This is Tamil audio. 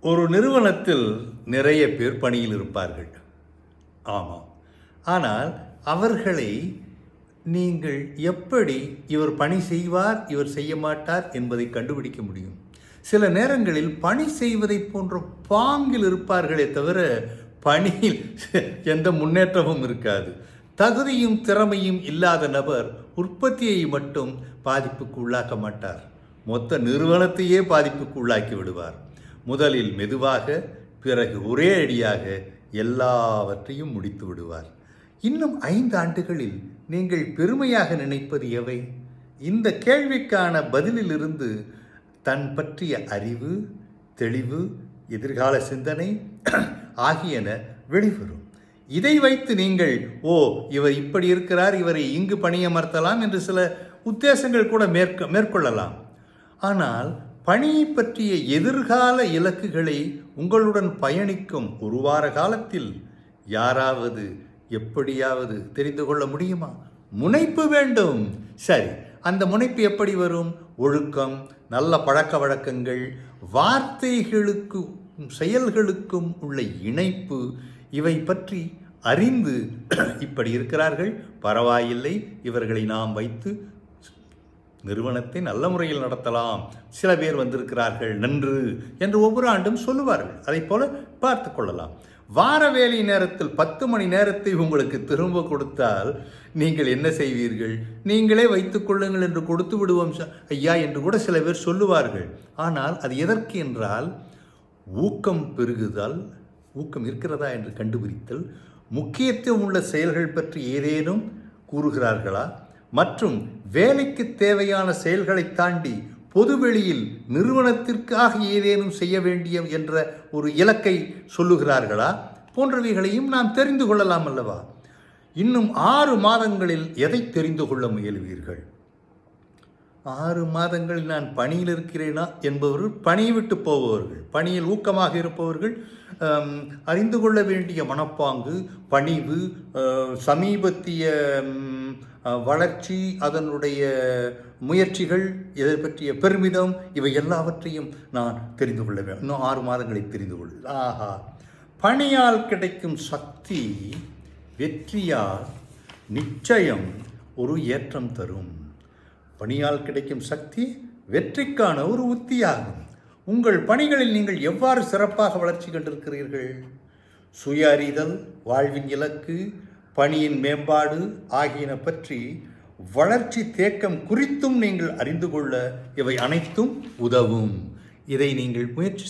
ஒரு நிறுவனத்தில் நிறைய பேர் பணியில் இருப்பார்கள். ஆமாம். ஆனால் அவர்களை நீங்கள் எப்படி இவர் பணி செய்வார் இவர் செய்ய மாட்டார் என்பதை கண்டுபிடிக்க முடியும். சில நேரங்களில் பணி செய்வதை போன்ற பாங்கில் இருப்பார்களே தவிர பணியில் எந்த முன்னேற்றமும் இருக்காது. தகுதியும் திறமையும் இல்லாத நபர் உற்பத்தியை மட்டும் பாதிப்புக்கு உள்ளாக்க மாட்டார். மொத்த நிறுவனத்தையே பாதிப்புக்கு உள்ளாக்கி விடுவார். முதலில் மெதுவாக பிறகு ஒரே அடியாக எல்லாவற்றையும் முடித்து விடுவார். இன்னும் ஐந்து ஆண்டுகளில் நீங்கள் பெருமையாக நினைப்பது எவை? இந்த கேள்விக்கான பதிலிலிருந்து தன் பற்றிய அறிவு தெளிவு எதிர்கால சிந்தனை ஆகியன வெளிவரும். இதை வைத்து நீங்கள் ஓ இவர் இப்படி இருக்கிறார் இவரை இங்கு பணியமர்த்தலாம் என்று சில உத்தேசங்கள் கூட மேற்க மேற்கொள்ளலாம். ஆனால் பணியை பற்றிய எதிர்கால இலக்குகளை உங்களுடன் பயணிக்கும் ஒரு வார காலத்தில் யாராவது எப்படியாவது தெரிந்து கொள்ள முடியுமா? முனைப்பு வேண்டும். சரி அந்த முனைப்பு எப்படி வரும்? ஒழுக்கம் நல்ல பழக்க வழக்கங்கள் வார்த்தைகளுக்கும் செயல்களுக்கும் உள்ள இணைப்பு இவை பற்றி அறிந்து இப்படி இருக்கிறார்கள். பரவாயில்லை இவர்களை நாம் வைத்து நிறுவனத்தை நல்ல முறையில் நடத்தலாம். சில பேர் வந்திருக்கிறார்கள் நன்று என்று ஒவ்வொரு ஆண்டும் சொல்லுவார்கள். அதை போல பார்த்து கொள்ளலாம். வார வேலை நேரத்தில் பத்து மணி நேரத்தை உங்களுக்கு திரும்ப கொடுத்தால் நீங்கள் என்ன செய்வீர்கள்? நீங்களே வைத்துக் கொள்ளுங்கள் என்று கொடுத்து விடுவோம் ஐயா என்று கூட சில பேர் சொல்லுவார்கள். ஆனால் அது எதற்கு என்றால் ஊக்கம் பெருகுதல் ஊக்கம் இருக்கிறதா என்று கண்டுபிடித்தல் முக்கியத்துவம் உள்ள செயல்கள் பற்றி ஏதேனும் கூறுகிறார்களா? மற்றும் வேலைக்கு தேவையான செயல்களை தாண்டி பொதுவெளியில் நிறுவனத்திற்காக ஏதேனும் செய்ய வேண்டிய என்ற ஒரு இலக்கை சொல்லுகிறார்களா? போன்றவைகளையும் நாம் தெரிந்து கொள்ளலாம் அல்லவா? இன்னும் ஆறு மாதங்களில் எதை தெரிந்து கொள்ள முயல்வீர்கள்? ஆறு மாதங்களில் நான் பணியில் இருக்கிறேனா என்பவர்கள் பணியை விட்டு போபவர்கள் பணியில் ஊக்கமாக இருப்பவர்கள் அறிந்து கொள்ள வேண்டிய மனப்பாங்கு பணிவு சமீபத்திய வளர்ச்சி அதனுடைய முயற்சிகள் இதை பற்றிய பெருமிதம் இவை எல்லாவற்றையும் நான் தெரிந்து கொள்ள வேண்டும் இன்னும் ஆறு மாதங்களை தெரிந்து கொள் ஆஹா. பணியால் கிடைக்கும் சக்தி வெற்றியால் நிச்சயம் ஒரு ஏற்றம் தரும். பணியால் கிடைக்கும் சக்தி வெற்றிக்கான ஒரு உத்தியாகும். உங்கள் பணிகளில் நீங்கள் எவ்வாறு சிறப்பாக வளர்ச்சி கண்டிருக்கிறீர்கள்? சுய அறிதல் வாழ்வின் இலக்கு பணியின் மேம்பாடு ஆகியன பற்றி வளர்ச்சி தேக்கம் குறித்தும் நீங்கள் அறிந்து கொள்ள இவை அனைத்தும் உதவும். இதை நீங்கள் முயற்சி